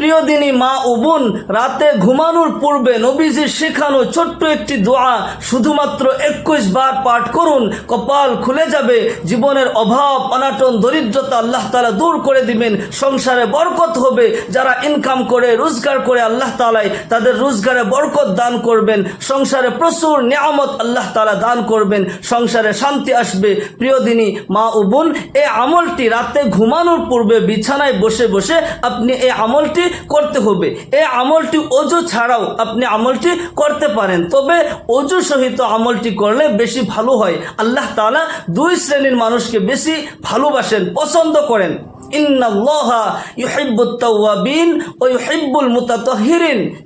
প্রিয় দিনী মা ও বোন, রাতে ঘুমানোর পূর্বে নবীজির শেখানো ছোট্ট একটি দোয়া শুধুমাত্র একুশ বার পাঠ করুন, কপাল খুলে যাবে, জীবনের অভাব, অনাটন, দরিদ্রতা আল্লাহ তালা দূর করে দিবেন, সংসারে বরকত হবে, যারা ইনকাম করে, রোজগার করে আল্লাহ তালাই তাদের রোজগারে বরকত দান করবেন, সংসারে প্রচুর নিয়ামত আল্লাহ তালা দান করবেন, সংসারে শান্তি আসবে। প্রিয় দিনী মা ও বোন এই আমলটি রাতে ঘুমানোর পূর্বে বিছানায় বসে বসে আপনি এই আমলটি করতে হবে। এই আমলটি অজু ছাড়াও আপনি আমলটি করতে পারেন। তবে অজু সহিত আমলটি করলে বেশি ভালো হয়। আল্লাহ তাআলা দুই শ্রেণির মানুষকে বেশি ভালোবাসেন, পছন্দ করেন।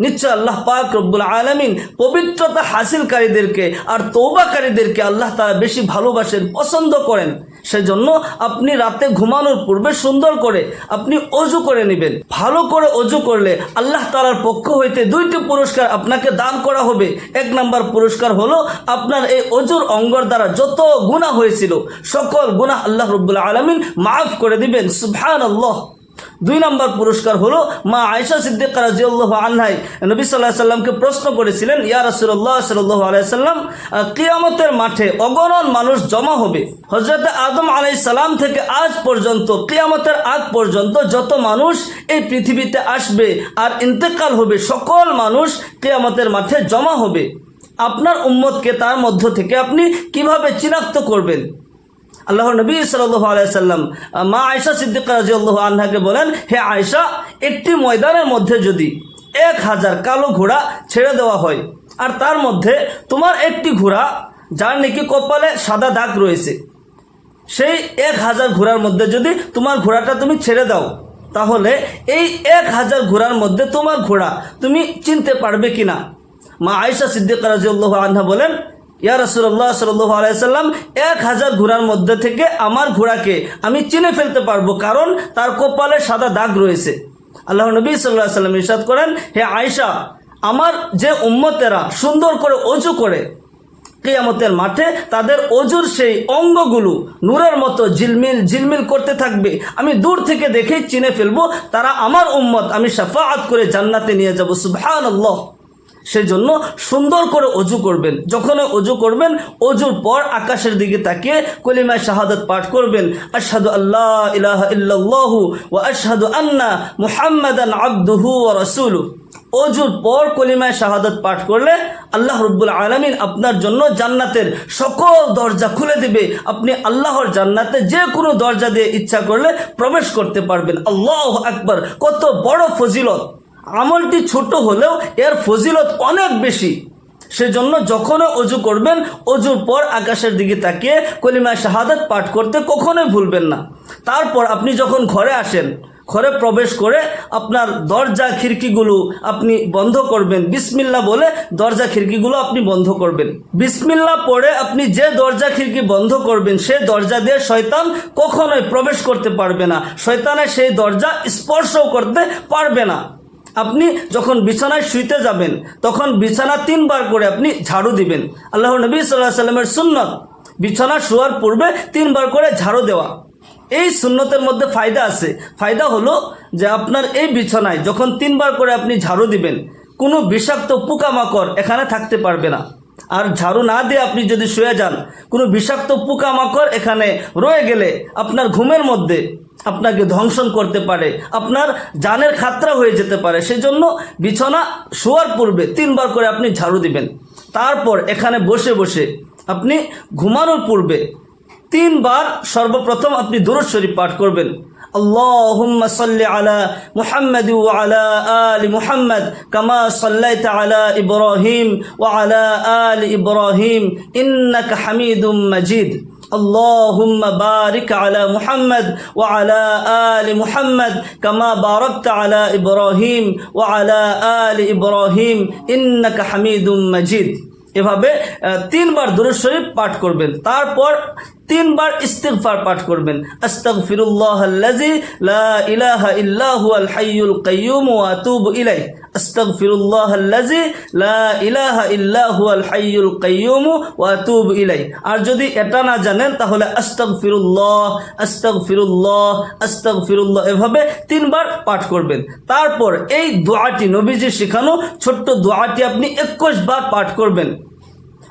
নিশ্চয় আল্লাহ পাক রব্বুল আলামিন পবিত্রতা হাসিলকারীদেরকে আর তৌবাকারীদেরকে আল্লাহ তাআলা বেশি ভালোবাসেন, পছন্দ করেন। সেজন্য আপনি রাতে ঘুমানোর পূর্বে সুন্দর করে আপনি অজু করে নেবেন। ভালো করে অজু করলে আল্লাহ তালার পক্ষ হইতে দুইটি পুরস্কার আপনাকে দান করা হবে। এক নাম্বার পুরস্কার হলো আপনার এই অজুর অঙ্গর দ্বারা যত গুণা হয়েছিল, সকল গুণা আল্লাহ রব্বুল আলমিন মাফ করে দিবেন। সুভান আল্লাহ দুই নম্বর পুরস্কার হলো মা আয়সা সিদ্দিক রাজিউল্লাহ আনহাই। নবী সাল্লাহ সাল্লামকে প্রশ্ন করেছিলেন, ইয়া রসুল্লাহ সাল্লাহ আলাইসাল্লাম কিয়ামতের মাঠে অগণন মানুষ জমা হবে। হজরত আদম আলাই সালাম থেকে আজ পর্যন্ত, কিয়ামতের আগ পর্যন্ত যত মানুষ এই পৃথিবীতে আসবে আর ইন্তেকাল হবে, সকল মানুষ কিয়ামতের মাঠে জমা হবে। আপনার উম্মতকে তার মধ্য থেকে আপনি কীভাবে চিনাক্ত করবেন? আল্লাহ নবী সাল্লাহ আলাইসাল্লাম মা আয়সা সিদ্দিক রাজিউল্লাহ আনহাকে বলেন, হে আয়সা একটি ময়দানের মধ্যে যদি এক হাজার কালো ঘোড়া ছেড়ে দেওয়া হয়, আর তার মধ্যে তোমার একটি ঘোড়া, যার নাকি কপালে সাদা দাগ রয়েছে, সেই এক হাজার ঘোড়ার মধ্যে যদি তোমার ঘোড়াটা তুমি ছেড়ে দাও, তাহলে এই এক হাজার ঘোড়ার মধ্যে তোমার ঘোড়া তুমি চিনতে পারবে কিনা? মা আয়সা সিদ্দিক রাজিউল্লাহ আনহা বলেন ইয়া রসুল্লাহ সাল্লাহ আলাইসাল্লাম এক হাজার ঘোড়ার মধ্যে থেকে আমার ঘোড়াকে আমি চিনে ফেলতে পারব, কারণ তার কপালে সাদা দাগ রয়েছে। আল্লাহ নবী সাল্লাহ সাল্লাম ইরশাদ করেন, হে আয়সা আমার যে উম্মতেরা সুন্দর করে অজু করে কেয়ামতের মাঠে, তাদের অজুর সেই অঙ্গগুলো নূরের মতো ঝিলমিল ঝিলমিল করতে থাকবে। আমি দূর থেকে দেখেই চিনে ফেলব, তারা আমার উম্মত, আমি সাফাআত করে জান্নাতে নিয়ে যাব। সুবহান সেজন্য সুন্দর করে অজু করবেন। যখন অজু করবেন, অজুর পর আকাশের দিকে তাকিয়ে কলিমায় শাহাদত পাঠ করবেন। আশহাদু আল্লাহ ইলাহা ইল্লাল্লাহু ওয়া আশহাদু আন্না মুহাম্মাদান আবদুহু ওয়া রাসূলুহু। অজুর পর কলিমায় শাহাদত পাঠ করলে আল্লাহ রব্বুল আলমিন আপনার জন্য জান্নাতের সকল দরজা খুলে দিবে। আপনি আল্লাহর জান্নাতে যে কোনো দরজা দিয়ে ইচ্ছা করলে প্রবেশ করতে পারবেন। আল্লাহ আকবার, কত বড় ফজিলত। আমলটি ছোট হলেও এর ফজিলত অনেক বেশি। সেজন্য যখনও অজু করবেন, অজুর পর আকাশের দিকে তাকিয়ে কলিমায় শাহাদাত পাঠ করতে কখনোই ভুলবেন না। তারপর আপনি যখন ঘরে আসেন, ঘরে প্রবেশ করে আপনার দরজা খিড়কিগুলো আপনি বন্ধ করবেন। বিসমিল্লা বলে দরজা খিড়কিগুলো আপনি বন্ধ করবেন। বিসমিল্লা পড়ে আপনি যে দরজা খিড়কি বন্ধ করবেন, সে দরজা দিয়ে শয়তান কখনোই প্রবেশ করতে পারবে না। শয়তানের সেই দরজা স্পর্শও করতে পারবে না। আপনি যখন বিছানায় শুইতে যাবেন, তখন বিছানা তিনবার করে আপনি ঝাড়ু দিবেন। আল্লাহ নবী সাল্লাহ সাল্লামের সুন্নত, বিছানা শোয়ার পূর্বে তিনবার করে ঝাড়ু দেওয়া। এই সুন্নতের মধ্যে ফায়দা আছে। ফায়দা হলো যে আপনার এই বিছানায় যখন তিনবার করে আপনি ঝাড়ু দিবেন, কোনো বিষাক্ত পোকামাকড় এখানে থাকতে পারবে না। আর ঝাড়ু না দিয়ে আপনি যদি শুয়ে যান, কোনো বিষাক্ত পোকামাকড় এখানে রয়ে গেলে আপনার ঘুমের মধ্যে আপনাকে ধ্বংসন করতে পারে, আপনার জানের খাতরা হয়ে যেতে পারে। সেজন্য বিছানা শোয়ার পূর্বে তিনবার করে আপনি ঝাড়ু দিবেন। তারপর এখানে বসে বসে আপনি ঘুমানোর পূর্বে তিনবার সর্বপ্রথম আপনি দুরুদ শরীফ পাঠ করবেন। اللهم صل على محمد وعلى آل محمد كما صليت على إبراهيم وعلى آل إبراهيم إنك حميد مجيد اللهم بارك على محمد وعلى آل محمد كما باركت على إبراهيم وعلى آل إبراهيم إنك حميد مجيد এভাবে আহ, তিনবার দুরুদ শরীফ পাঠ করবেন তারপর তিনবার ইস্তিগফার পাঠ করবেন। লা লা আর যদি এটা না জানেন, তাহলে আস্তাগফিরুল্লাহ আস্তাগফিরুল্লাহ আস্তাগফিরুল্লাহ এভাবে তিনবার পাঠ করবেন। তারপর এই দোয়াটি নবীজি শেখানো ছোট্ট দোয়াটি আপনি একুশ বার পাঠ করবেন।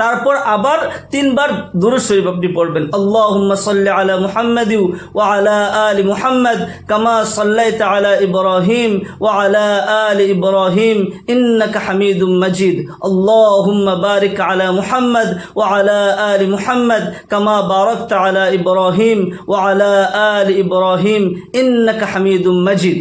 তারপর আবার তিনবার দুরূদ শরীফ আপনি পড়বেন। আল্লাহুম্মা সাল্লি মুহাম্মাদ ওয়া আলা আলি মুহাম্মাদ কামা সাল্লাইতা আলা ইব্রাহিম ওয়া আলা আলি ইব্রাহিম ইন্নাকা হামিদুম মাজিদ। আল্লাহুম্মা বারিক আলা মুহাম্মাদ ওয়া আলা আলি মুহাম্মাদ কামা বারাকতা আলা ইব্রাহিম ওয়া আলা আলি ইব্রাহিম ইন্নাকা হামিদুম মাজিদ।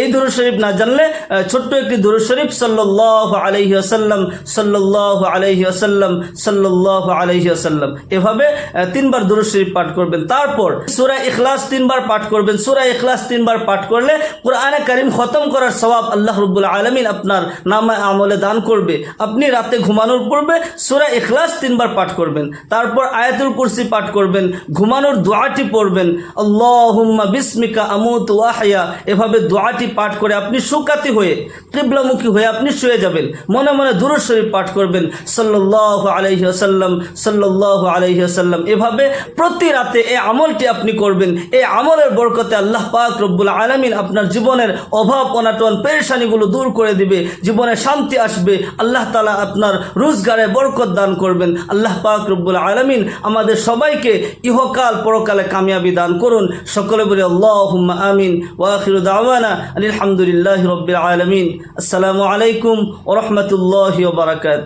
এই দুরুদ শরীফ না জানলে ছোট্ট একটি দুরুদ শরীফ সাল্লাহ আলাইহি আসাল্লাম সাল্লাহ আলাইহি আসাল্লাম সাল্লাহ আলাইহি আসাল্লাম এভাবে তিনবার দুরুদ শরীফ পাঠ করবেন। তারপর সূরা ইখলাস তিনবার পাঠ করবেন। সূরা ইখলাস তিনবার পাঠ করলে কোরআনে কারিম খতম করার সওয়াব আল্লাহ রব্বুল আলমিন আপনার নামে আমলে দান করবে। আপনি রাতে ঘুমানোর পূর্বে সূরা ইখলাস তিনবার পাঠ করবেন। তারপর আয়াতুল কুরসি পাঠ করবেন। ঘুমানোর দোয়াটি পড়বেন। আল্লাহুম্মা বিসমিকা আমুত ওয়াহিয়া। এভাবে দোয়াটি পাঠ করে আপনি সুকাতি হয়ে কিবলামুখী হয়ে আপনি শুয়ে যাবেন। মনে মনে দুরুদ শরীফ পাঠ করবেন। সাল্লাল্লাহু আলাইহি ওয়াসাল্লাম, সাল্লাল্লাহু আলাইহি ওয়াসাল্লাম। এভাবে প্রতি রাতে এই আমলটি আপনি করবেন। এই আমলের বরকতে আল্লাহ পাক রব্বুল আলামিন আপনার জীবনের অভাব, অনাটন, পেরেশানিগুলো দূর করে দিবে। জীবনে শান্তি আসবে। আল্লাহ তালা আপনার রোজগারে বরকত দান করবেন। আল্লাহ পাক রব্বুল আলামিন আমাদের সবাইকে ইহকাল পরকালে কামিয়াবি দান করুন। সকলে বলি আল্লাহ আমিন। ওয়াখির দাওয়ানা আলহামদুলিল্লাহ রবিল আলমিন। আসসালামু আলাইকুম ওরহমতুল্লাহ বারাকাত